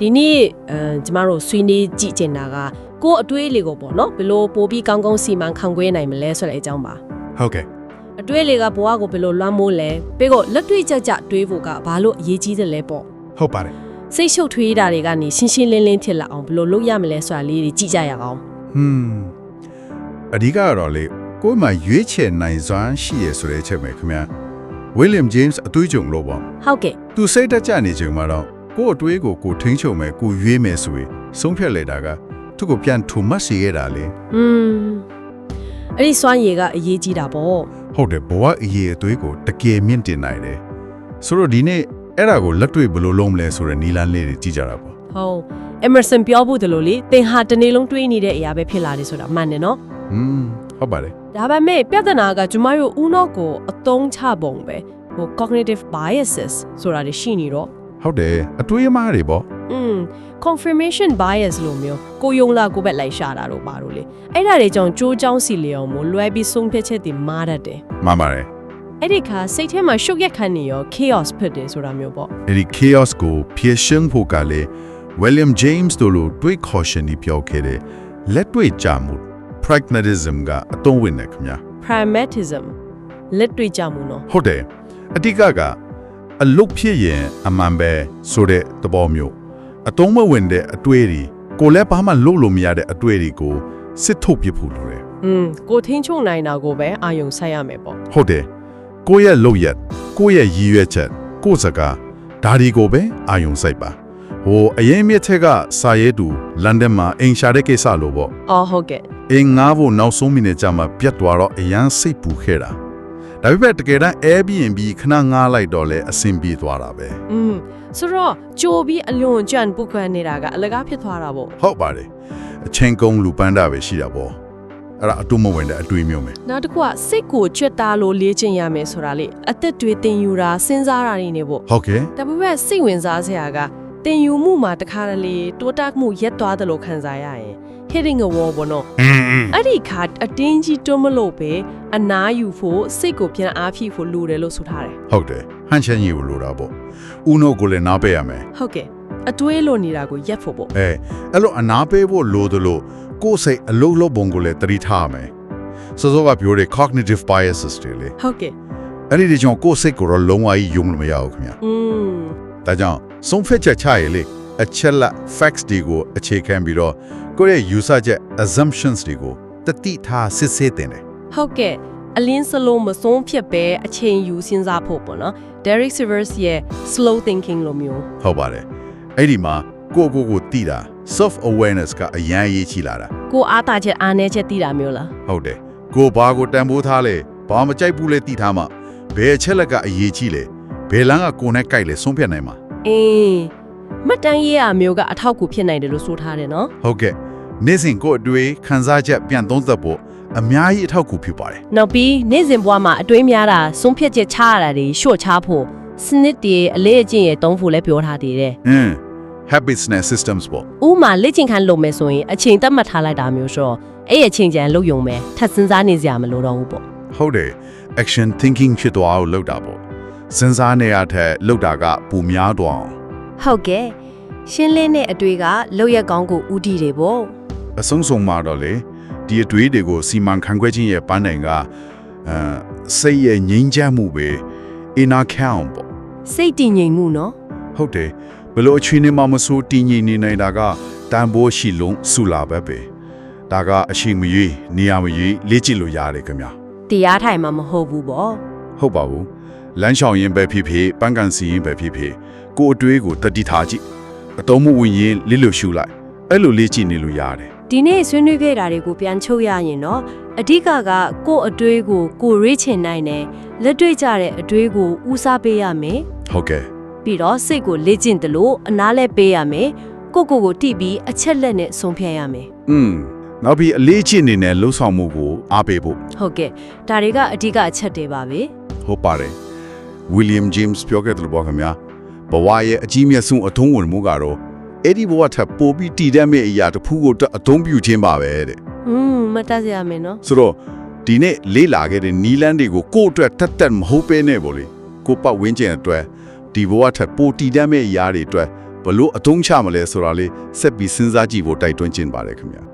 ဒီနေ့အဲကျမတို့ဆွေးနွေးကြည့်ချင်တာကကိုယ့်အတွေးလေးကိုပေါ့နော်ဘယ်လိုပို့ပြီးကောင်းကောင်းစီမံခန့်ခွဲနိုင်မလဲဆိုတဲ့အကြောင်းပါဟုတ်ကဲ့အတွေးလေးကဘဝကိုဘယ်လိုလွှမ်းမိုးလဲပြီးတော့လက်တွေ့ကြကြတွေးဖို့ကဘာလို့အရေးကြီးတယ်လဲပေါ့ဟုတ်ပါတယ်စိတ်ရှုပ်ထွေးတာတွေကနေရှင်းရှင်းလင်းလင်းဖြစ်လာအောင်ဘယ်လိုလုပ်ရမလဲဆိုတာလေးတွေကြည့်ကြရအောင်ဟွန်းအဓိကကတော့လေကိုယ်မှရွေးချယ်နိုင်စွမ်းရှိရဆိုတဲ့အချက်ပဲခင်ဗျာ William James အတွေးကြုံလို့ပေါ့ဟုတ်ကဲ့သူစိတ်တက်ကြနေချိန်မှာတော့ ကိုယ့်အတွေးကိုကိုယ်ထိန်းချုပ်မယ်ကိုယ်ရွေးမယ်ဆိုရင်ဆုံးဖြတ်လိုက်တာကသူ့ကိုပြန်ထူမှတ်စေရတာလေอืมအဲ့ဒီစွမ်းရည်ကအရေးကြီးတာပေါ့ဟုတ်တယ်ဘဝအရေးအသွေးကိုတကယ်မြင့်တင်နိုင်တယ်ဆိုတော့ဒီနေ့အဲ့ဒါကိုလက်တွေ့ဘယ်လိုလုပ်မလဲဆိုတဲ့နီလန်းလေးတွေကြည့်ကြတာပေါ့ဟုတ် Emerson ပြောဖို့တလို့လေသင်ဟာတစ်နေ့လုံးတွေးနေတဲ့အရာပဲဖြစ်လာတယ်ဆိုတာမှန်တယ်နော်ဟွန်းဟုတ်ပါတယ်ဒါပေမဲ့ပြဿနာကကျမတို့ဦးနောက်ကိုအသုံးချပုံပဲဟို cognitive biases ဆိုတာတွေရှိနေတော့ ဟုတ်တယ်အတွေးအမှားတွေပေါ့อืม confirmation bias လို့မျိုးကိုယုံလာကိုပဲလိုက်ရှာတာတော့ပါတော့လေအဲ့ဒါတွေကြောင့်ကြိုးကြောင်းစီလျော်မို့လွဲပြီးဆုံးဖြတ်ချက်တွေမားတတ်တယ်မှန်ပါတယ်အဲ့ဒီခါစိတ်ထဲမှာရှုပ်ရက်ခတ်နေရော chaos ဖြစ်တယ်ဆိုတာမျိုးပေါ့အဲ့ဒီ chaos ကိုဖြည့်ရှင်းဖို့ကလေ William James တို့လိုတွေး caution ဒီပြောခဲ့တဲ့လက်တွေ့ကြမှု pragmatism ကအသုံးဝင်တယ်ခင်ဗျာ pragmatism လက်တွေ့ကြမှုနော်ဟုတ်တယ်အတိကက အလုတ်ဖြစ်ရင်အမှန်ပဲဆိုတဲ့သဘောမျိုးအသုံးမဝင်တဲ့အတွေ့အထိကိုလည်းဘာမှလုပ်လို့မရတဲ့အတွေ့အထိကိုစစ်ထုတ်ပြဖို့လိုတယ်อืมကိုထင်းချုံနိုင်တာကိုပဲအာယုံဆိုင်ရမယ်ပေါ့ဟုတ်တယ်ကိုယ့်ရဲ့လုပ်ရက်ကိုယ့်ရဲ့ရည်ရွယ်ချက်ကိုယ့်စကားဒါဒီကိုပဲအာယုံစိုက်ပါဟိုအရင်မြစ်ထက်ကစာရဲတူလန်ဒန်မှာအိမ်ရှာတဲ့ကိစ္စလို့ပေါ့အော်ဟုတ်ကဲ့အင်းငားဖို့နောက်ဆုံးမိနစ်ကြာမှပြတ်သွားတော့အရန်စိတ်ပူခဲ့တာ ဒါပေမဲ့တကယ်တမ်း Airbnb ခဏငားလိုက်တော့လဲအဆင်ပြေသွားတာပဲอืมဆိုတော့ကြိုပြီးအလွန်ကြံပုတ်ခွဲနေတာကအလကားဖြစ်သွားတာပေါ့ဟုတ်ပါတယ်အချင်းကုန်းလူပန်းတာပဲရှိတာပေါ့အဲ့ဒါအတူမဝင်တဲ့အတွေ့မျိုးပဲနောက်တစ်ခုကစိတ်ကိုကြွက်တာလို့လေ့ကျင့်ရမယ်ဆိုတာလေအသက်တွေတင်ယူတာစဉ်းစားတာတွေနေပေါ့ဟုတ်ကဲ့ဒါပေမဲ့စိတ်ဝင်စားစရာကတင်ယူမှုမှာတခါတလေတိုးတက်မှုရက်သွားတယ်လို့ခံစားရရင် hitting a wall ပေါ့နော်အဲ့ဒီခါအတင်းကြီးတွန်းမလို့ပဲအနားယူဖို့စိတ်ကိုပြန်အားဖြည့်ဖို့လိုတယ်လို့ဆိုထားတယ်ဟုတ်တယ်ဟန်ချန်ကြီးကိုလိုတာပေါ့ဦးနှုတ်ကိုလည်းနားပေးရမယ်ဟုတ်ကဲ့အတွေးလိုနေတာကိုရက်ဖို့ပေါ့အဲအဲ့လိုအနားပေးဖို့လိုသလိုကိုယ်စိတ်အလုံးလုံးပုံကိုလည်းတတိထားရမယ်စောစောကပြောတဲ့ cognitive biases တွေလေဟုတ်ကဲ့အဲ့ဒီဒီကြောင့်ကိုယ်စိတ်ကိုတော့လုံးဝကြီးယုံလို့မရဘူးခင်ဗျာอืมဒါကြောင့်ဆုံးဖြတ်ချက်ချရလေအချက်လက် facts တွေကိုအခြေခံပြီးတော့ ကိုယ့်ရဲ့ user ချက် assumptions တွေကိုတတိထားစစ်ဆေးတင်တယ်ဟုတ်ကဲ့အလင်းစလုံးမဆုံးဖြစ်ပဲအချိန်ယူစဉ်းစားဖို့ပေါ့နော် Derek Sivers ရဲ့ slow thinking လိုမျိုးဟုတ်ပါတယ်အဲ့ဒီမှာကိုယ့်ကိုယ်ကိုတည်တာ self awareness ကအရန်ရေးချီလာတာကိုအားတာချက်အားနည်းချက်သိတာမျိုးလားဟုတ်တယ်ကိုယ်ဘာကိုတန်ဖိုးထားလဲဘာမကြိုက်ဘူးလဲတည်ထားမှဘယ်အချက်လက်ကအရေးကြီးလဲဘယ်လမ်းကကိုယ်နဲ့ကြိုက်လဲဆုံးဖြတ်နိုင်မှာအေးမှတ်တမ်းရေးရမျိုးကအထောက်အကူဖြစ်နိုင်တယ်လို့ဆိုထားတယ်နော်ဟုတ်ကဲ့ နေ့စဉ်ကိုယ့်အတွေ့ခံစားချက်ပြန်သုံးသပ်ဖို့အများကြီးအထောက်အကူဖြစ်ပါတယ်နောက်ပြီးနေ့စဉ်ဘဝမှာအတွေးများတာဆုံးဖြတ်ချက်ချရတာတွေရှော့ချဖို့စနစ်တွေအလေးအကျင့်ရဲ့တုံးဖို့လည်းပြောထားသေးတယ်။ဟင်း habits နဲ့ systems ပေါ့ဥပမာလေ့ကျင့်ခန်းလုပ်မယ်ဆိုရင်အချိန်သတ်မှတ်ထားလိုက်တာမျိုးဆိုတော့အဲ့ရဲ့အချိန်ကြံလုပ်ယုံမယ်ထပ်စဉ်းစားနေစရာမလိုတော့ဘူးပေါ့။ဟုတ်တယ် action thinking ဖြစ်သွားအောင်လုပ်တာပေါ့။စဉ်းစားနေရတဲ့လုပ်တာကပူများသွားအောင်ဟုတ်ကဲ့ရှင်းလင်းတဲ့အတွေ့ကလောက်ရက်ကောင်းကိုဥတီတယ်ပေါ့ အဆုံးစုံမှာတော့လေဒီအတွေ့တွေကိုစီမံခန့်ခွဲခြင်းရဲ့ပန်းနိုင်ကအဲစိတ်ရဲ့ငြိမ်းချမ်းမှုပဲ inner calm ပေါ့စိတ်တည်ငြိမ်မှုနော်ဟုတ်တယ်ဘလို့အချိန်နဲ့မှမဆိုးတည်ငြိမ်နေနိုင်တာကတန်ဖိုးရှိလုံးဆူလာပဲပဲဒါကအရှိန်မရွေးနေရာမရွေးလေ့ကျင့်လို့ရတယ်ခင်ဗျာတရားထိုင်မှာမဟုတ်ဘူးပေါ့ဟုတ်ပါဘူးလမ်းလျှောင်ရင်ပဲဖြစ်ဖြစ်ပန်းကန်စီရင်ပဲဖြစ်ဖြစ်ကိုယ်အတွေးကိုတတိထားကြည့်အတုံးမဝင်ရင်လစ်လို့ရှူလိုက်အဲ့လိုလေ့ကျင့်နေလို့ရတယ် ဒီနေ့ဆွေးနွေးခဲ့တာတွေကိုပြန်ချုပ်ရရင်တော့အဓိကကကိုယ့်အတွေးကိုကိုယ်ရေးချင်နိုင်တယ်လက်တွေ့ကြတဲ့အတွေးကိုဦးစားပေးရမယ်ဟုတ်ကဲ့ပြီးတော့စိတ်ကိုလေ့ကျင့်တယ်လို့အနားလဲပေးရမယ်ကိုယ့်ကိုယ်ကိုတိပြီးအချက်လက်နဲ့ဆုံးဖြတ်ရမယ်อืมနောက်ပြီးအလေးကျင့်နေတဲ့လှုပ်ဆောင်မှုကိုအားပေးဖို့ဟုတ်ကဲ့ဒါတွေကအဓိကအချက်တွေပါပဲဟုတ်ပါတယ် William James ပြောခဲ့တယ်ပေါ့ခင်ဗျာဘဝရဲ့အကြီးမြတ်ဆုံးအထုံးဝင်မှုကတော့ အဲ့ဒီဘဝထပ်ပိုပြီးတည်တတ်မယ့်အရာတစ်ခုကိုအသုံးပြုခြင်းပါပဲတဲ့อืมမတ်တတ်ရမယ်နော်ဆိုတော့ဒီနေ့လေးလာခဲ့တဲ့နီလန်းတွေကိုကိုယ့်အတွက်တတ်တတ်မဟုတ်ပဲနဲ့ပေါ့လေကိုယ့်ပတ်ဝန်းကျင်အတွက်ဒီဘဝထက်ပိုတည်တတ်မယ့်အရာတွေအတွက်ဘဘလို့အတုံးချမလဲဆိုတာလေးဆက်ပြီးစဉ်းစားကြည့်ဖို့တိုက်တွန်းခြင်းပါတယ်ခင်ဗျာ